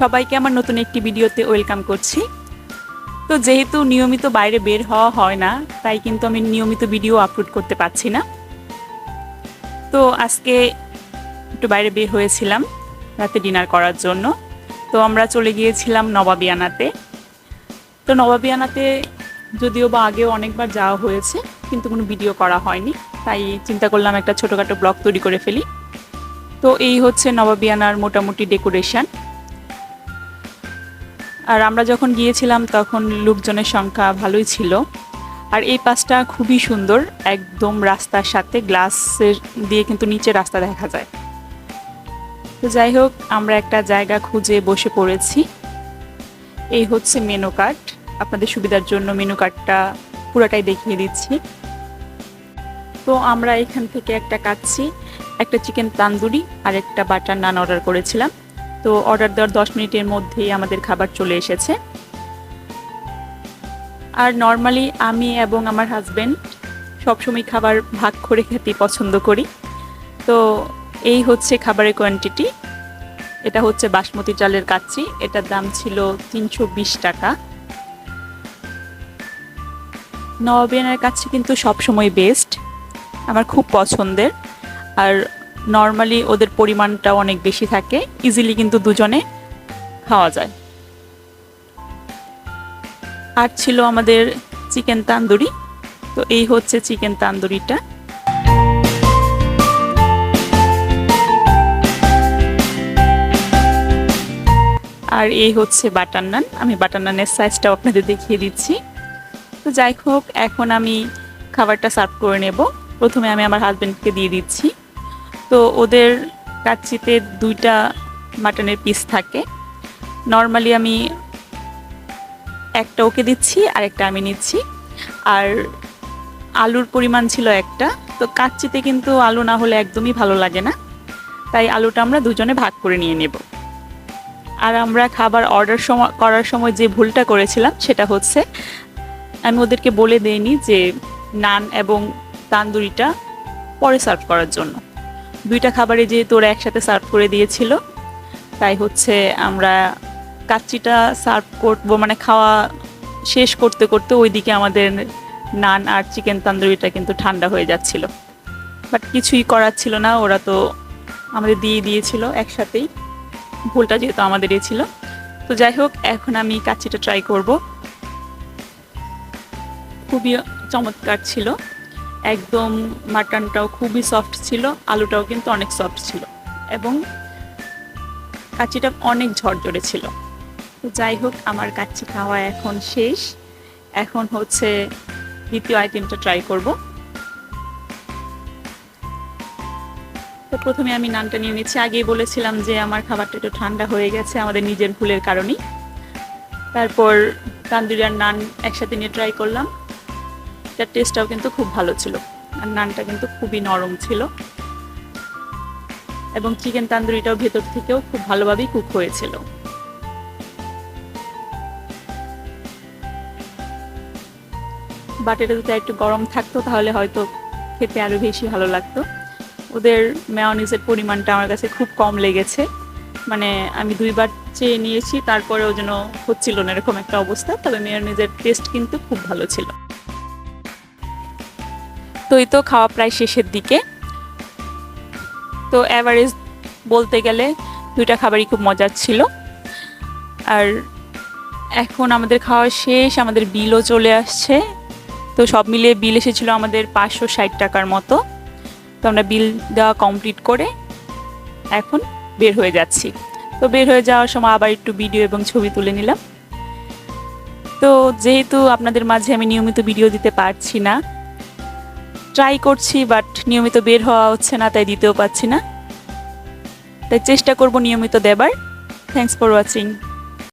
সবাইকে আমার নতুন একটি ভিডিওতে ওয়েলকাম করছি। তো যেহেতু নিয়মিত বাইরে বের হওয়া হয় না, তাই কিন্তু আমি নিয়মিত ভিডিও আপলোড করতে পারছি না। তো আজকে একটু বাইরে বের হয়েছিলাম, রাতে ডিনার করার জন্য। তো আমরা চলে গিয়েছিলাম নবাবিয়ানাতে। তো নবাবিয়ানাতে যদিও বা আগেও অনেকবার যাওয়া হয়েছে, কিন্তু কোনো ভিডিও করা হয়নি। তাই চিন্তা করলাম একটা ছোটোখাটো ব্লগ তৈরি করে ফেলি। তো এই হচ্ছে নবাবিয়ানার মোটামুটি ডেকোরেশন। আর আমরা যখন গিয়েছিলাম, তখন লোকজনের সংখ্যা ভালোই ছিল। আর এই পাশটা খুবই সুন্দর, একদম রাস্তার সাথে, গ্লাসের দিয়ে কিন্তু নিচে রাস্তা দেখা যায়। তো যাই হোক, আমরা একটা জায়গা খুঁজে বসে পড়েছি। এই হচ্ছে মেনু কার্ড। আপনাদের সুবিধার জন্য মেনু কার্ডটা পুরোটাই দেখিয়ে দিচ্ছি। তো আমরা এখান থেকে একটা কাচ্ছি, একটা চিকেন তান্দুরি আর একটা বাটার নান অর্ডার করেছিলাম। তো অর্ডার দেওয়ার দশ মিনিটের মধ্যেই আমাদের খাবার চলে এসেছে। আর নর্মালি আমি এবং আমার হাজব্যান্ড সবসময় খাবার ভাগ করে খেতে পছন্দ করি। তো এই হচ্ছে খাবারের কোয়ান্টিটি এটা হচ্ছে বাসমতি চালের কাচ্চি। এটার দাম ছিল তিনশো বিশ টাকা। নবাবিয়ানের কাছে কিন্তু সবসময় বেস্ট আমার খুব পছন্দের। আর নর্মালি ওদের পরিমাণটা অনেক বেশি থাকে। ইজিলি কিন্তু দুজনে খাওয়া যায়। আর ছিল আমাদের চিকেন তান্দুরি। তো এই হচ্ছে চিকেন তান্দুরিটা। আর এই হচ্ছে বাটার নান। আমি বাটার নানের সাইজটাও আপনাদের দেখিয়ে দিচ্ছি। তো যাই হোক, এখন আমি খাবারটা সার্ভ করে নেব। প্রথমে আমি আমার হাজব্যান্ডকে দিয়ে দিচ্ছি। তো ওদের কাচ্চিতে দুইটা মাটনের পিস থাকে। নর্মালি আমি একটা ওকে দিচ্ছি আর একটা আমি নিচ্ছি। আর আলুর পরিমাণ ছিল একটা। তো কাচ্চিতে কিন্তু আলু না হলে একদমই ভালো লাগে না। তাই আলুটা আমরা দুজনে ভাগ করে নিয়ে নেব। আর আমরা খাবার অর্ডার সময়, করার সময় যে ভুলটা করেছিলাম সেটা হচ্ছে, আমি ওদেরকে বলে দেইনি যে নান এবং তান্দুরিটা পরে সার্ভ করার জন্য। দুইটা খাবারে যেহেতু ওরা একসাথে সার্ভ করে দিয়েছিল, তাই হচ্ছে আমরা কাচ্চিটা সার্ভ করব মানে খাওয়া শেষ করতে করতে ওইদিকে আমাদের নান আর চিকেন তান্দুরিটা কিন্তু ঠান্ডা হয়ে যাচ্ছিল। বাট কিছুই করার ছিল না, ওরা তো আমাদের দিয়ে দিয়েছিল একসাথেই। ভুলটা যেহেতু আমাদেরই ছিল। তো যাই হোক, এখন আমি কাচ্চিটা ট্রাই করব। খুবই চমৎকার ছিল। একদম মাটনটাও খুবই সফট ছিল, আলুটাও কিন্তু অনেক সফট ছিল এবং কাচ্চিটা অনেক ঝরঝরে ছিল। তো যাই হোক, আমার কাচ্চি খাওয়া এখন শেষ। এখন হচ্ছে দ্বিতীয় আইটেমটা ট্রাই করব। তো প্রথমে আমি নানটা নিয়ে নিচ্ছি। আগেই বলেছিলাম যে আমার খাবারটা একটু ঠান্ডা হয়ে গেছে, আমাদের নিজের ভুলের কারণেই। তারপর তান্দুরি আর নান একসাথে নিয়ে ট্রাই করলাম। এটার টেস্টটাও কিন্তু খুব ভালো ছিল। আর নানটা কিন্তু খুবই নরম ছিল। এবং চিকেন তান্দুরিটাও ভেতর থেকেও খুব ভালোভাবেই কুক হয়েছিল। বাট এটা যদি একটু গরম থাকতো, তাহলে হয়তো খেতে আরও বেশি ভালো লাগতো। ওদের মেয়নিজের পরিমাণটা আমার কাছে খুব কম লেগেছে। মানে আমি দুইবার চেয়ে নিয়েছি, তারপরেও যেন হচ্ছিল না এরকম একটা অবস্থা। তবে মেয়নিজের টেস্ট কিন্তু খুব ভালো ছিল। তো এই তো খাওয়া প্রায় শেষের দিকে। তো অ্যাভারেজ বলতে গেলে দুইটা খাবারই খুব মজার ছিল। আর এখন আমাদের খাওয়া শেষ, আমাদের বিলও চলে আসছে। তো সব মিলিয়ে বিল এসেছিল আমাদের পাঁচশো ষাট টাকার মতো। তো আমরা বিল দেওয়া কমপ্লিট করে এখন বের হয়ে যাচ্ছি। তো বের হয়ে যাওয়ার সময় আবার একটু ভিডিও এবং ছবি তুলে নিলাম। তো যেহেতু আপনাদের মাঝে আমি নিয়মিত ভিডিও দিতে পারছি না ট্রাই করছি বাট নিয়মিত বের হওয়া হচ্ছে না, তাই দিতেও পাচ্ছি না। তাই চেষ্টা করব নিয়মিত দেবার। Thanks for watching